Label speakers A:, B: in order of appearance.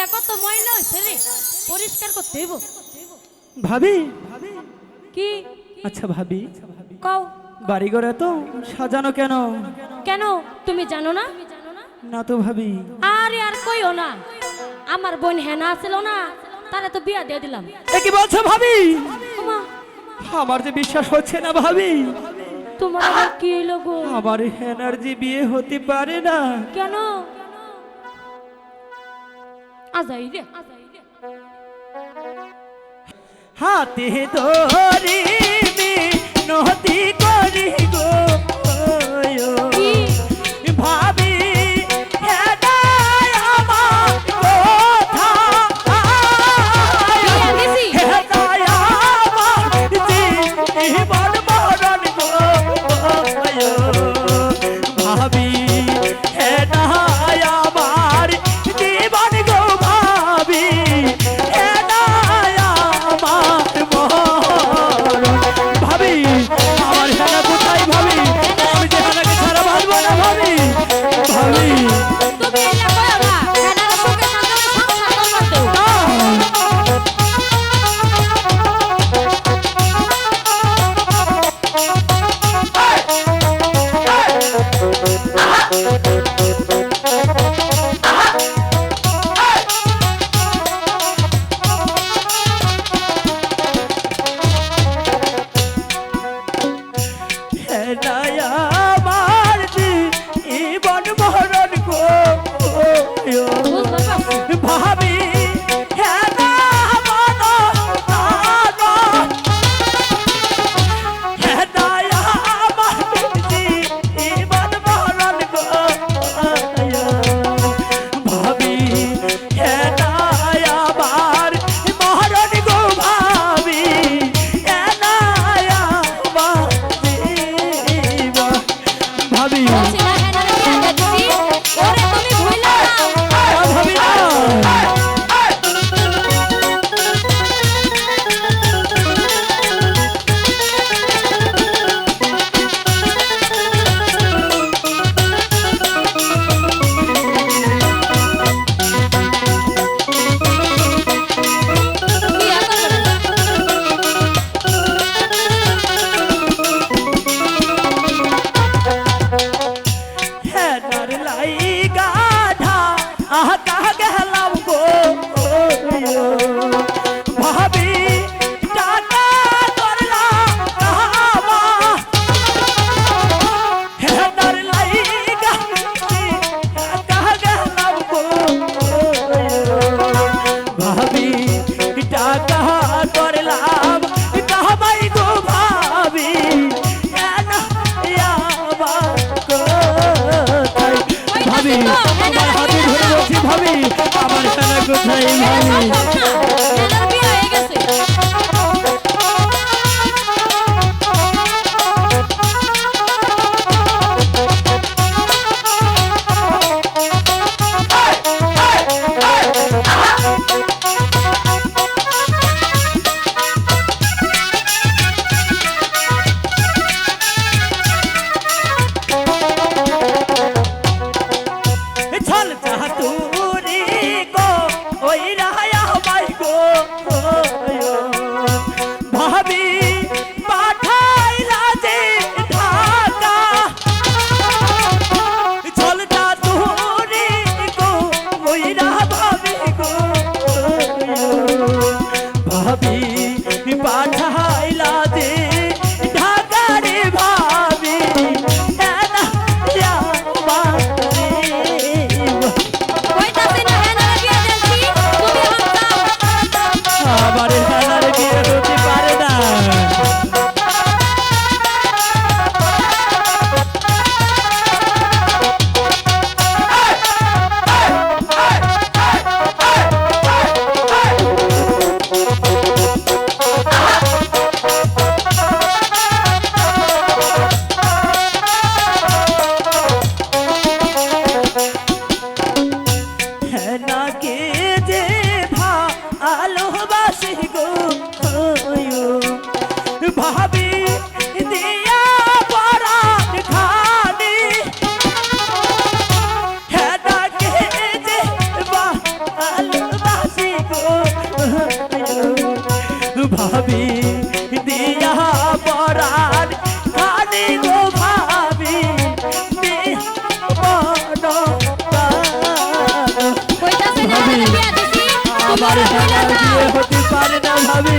A: জমিটা কত ময়লা হয়েছে রে? পরিষ্কার করতে হইব?
B: ভাবি?
A: কি?
B: আচ্ছা ভাবি।
A: কও।
B: বাড়িঘর এত সাজানো কেন?
A: কেন? তুমি জানো না?
B: না তো ভাবি।
A: আরে আর কইও না। আমার বোন হেনা ছিল না তারে তো বিয়া দিয়ে দিলাম।
B: এ কি বলছো ভাবি? আমার যে বিশ্বাস হচ্ছে না ভাবি।
A: তোমার কি হলো
B: আমার হেনার যে বিয়ে হতে পারে না।
A: কেন? আজাই রে
B: হাতে ধরি নদী ভাবি আমার হাতে ধরে বসি ভাবি আমার খেলা কোথায় ভাবি
A: তোমার
B: হেনার বিয়ে হতে পারে না ভাবি।